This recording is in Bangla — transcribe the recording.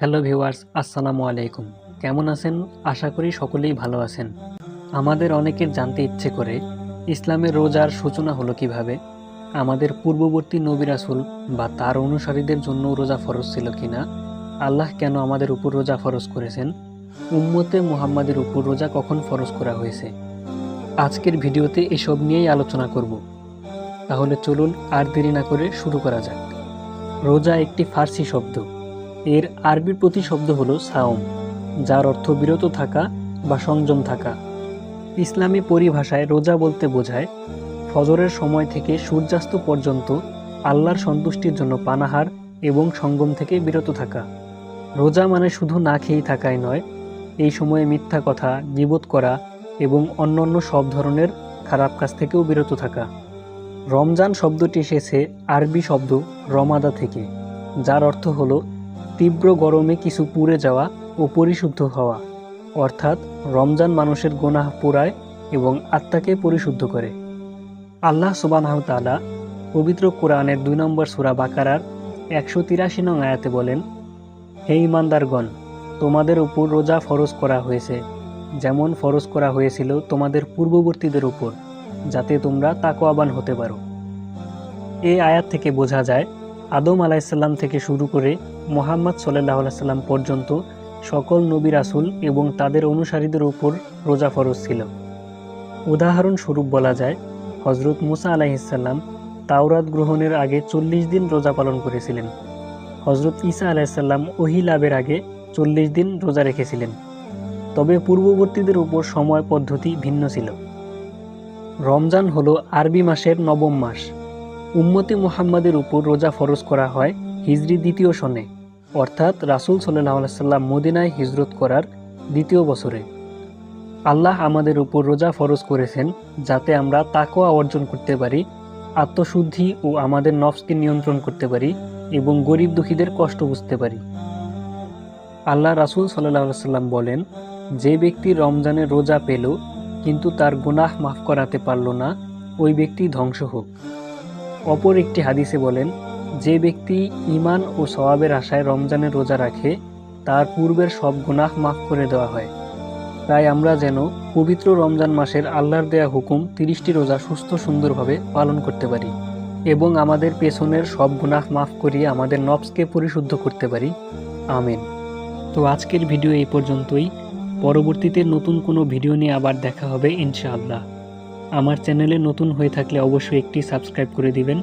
হ্যালো ভিউয়ার্স, আসসালামু আলাইকুম। কেমন আছেন? আশা করি সকলেই ভালো আছেন। আমাদের অনেকের জানতে ইচ্ছে করে, ইসলামের রোজার সূচনা হলো কীভাবে? আমাদের পূর্ববর্তী নবী রাসূল বা তার অনুসারীদের জন্য রোজা ফরজ ছিল কিনা? আল্লাহ কেন আমাদের উপর রোজা ফরজ করেছেন? উম্মতে মুহাম্মাদের উপর রোজা কখন ফরজ করা হয়েছে? আজকের ভিডিওতে এসব নিয়েই আলোচনা করব। তাহলে চলুন আর দেরি না করে শুরু করা যাক। রোজা একটি ফার্সি শব্দ। এর আরবি প্রতিশব্দ হলো সাওম যার অর্থ বিরত থাকা বা সংযম থাকা। ইসলামী পরিভাষায় রোজা বলতে বোঝায়, ফজরের সময় থেকে সূর্যাস্ত পর্যন্ত আল্লাহর সন্তুষ্টির জন্য পানাহার এবং সঙ্গম থেকে বিরত থাকা। রোজা মানে শুধু না খেয়েই থাকাই নয়, এই সময়ে মিথ্যা কথা গীবত করা এবং অন্যান্য সব ধরনের খারাপ কাজ থেকেও বিরত থাকা। রমজান শব্দটি এসেছে আরবি শব্দ রমাদা থেকে, যার অর্থ হলো তীব্র গরমে কিছু পুড়ে যাওয়া ও পরিশুদ্ধ হওয়া, অর্থাৎ রমজান মানুষের গোনাহ পোড়ায় এবং আত্মাকে পরিশুদ্ধ করে। আল্লাহ সুবানাহ তালা পবিত্র কোরআনের দুই নম্বর সুরা বাকারার একশো তিরাশি নং আয়াতে বলেন, হে ইমানদারগণ তোমাদের উপর রোজা ফরজ করা হয়েছে, যেমন ফরজ করা হয়েছিল তোমাদের পূর্ববর্তীদের উপর, যাতে তোমরা তাকোয়াবান হতে পারো। এই আয়াত থেকে বোঝা যায়, আদম আলাইসাল্লাম থেকে শুরু করে মোহাম্মদ সাল্লাহ সাল্লাম পর্যন্ত সকল নবী রাসুল এবং তাদের অনুসারীদের উপর রোজা ফরজ ছিল। উদাহরণস্বরূপ বলা যায় হজরত মুসা আলাইসাল্লাম তাওরাত গ্রহণের আগে চল্লিশ দিন রোজা পালন করেছিলেন। হজরত ঈসা আলাইসাল্লাম ওহি লাভের আগে চল্লিশ দিন রোজা রেখেছিলেন। তবে পূর্ববর্তীদের উপর সময় পদ্ধতি ভিন্ন ছিল। রমজান হলো আরবি মাসের নবম মাস। উম্মতে মুহাম্মাদের উপর রোজা ফরজ করা হয় হিজরি দ্বিতীয় সনে। অর্থাৎ রাসুল সাল্লাহ সাল্লাম মদিনায় হিজরত করার দ্বিতীয় বছরে। আল্লাহ আমাদের উপর রোজা ফরজ করেছেন যাতে আমরা তাকোয়া অর্জন করতে পারি, আত্মশুদ্ধি ও আমাদের নফসকে নিয়ন্ত্রণ করতে পারি এবং গরিব দুঃখীদের কষ্ট বুঝতে পারি। আল্লাহ রাসুল সাল্লাহ সাল্লাম বলেন, যে ব্যক্তি রমজানে রোজা পেল, কিন্তু তার গুনাহ মাফ করাতে পারল না, ওই ব্যক্তি ধ্বংস হোক। অপর একটি হাদিসে বলেন যে ব্যক্তি ইমান ও সওয়াবের আশায় রমজানের রোজা রাখে, তার পূর্বের সব গুনাহ মাফ করে দেওয়া হয়। তাই আমরা যেন পবিত্র রমজান মাসের আল্লাহর দেয়া হুকুম তিরিশটি রোজা সুস্থ সুন্দরভাবে পালন করতে পারি এবং আমাদের পেছনের সব গুনাহ মাফ করিয়ে আমাদের নবসকে পরিশুদ্ধ করতে পারি। আমিন। তো আজকের ভিডিও এই পর্যন্তই। পরবর্তীতে নতুন কোনো ভিডিও নিয়ে আবার দেখা হবে ইনশাআল্লাহ। আমার চ্যানেলে নতুন হয়ে থাকলে অবশ্যই একটি সাবস্ক্রাইব করে দিবেন।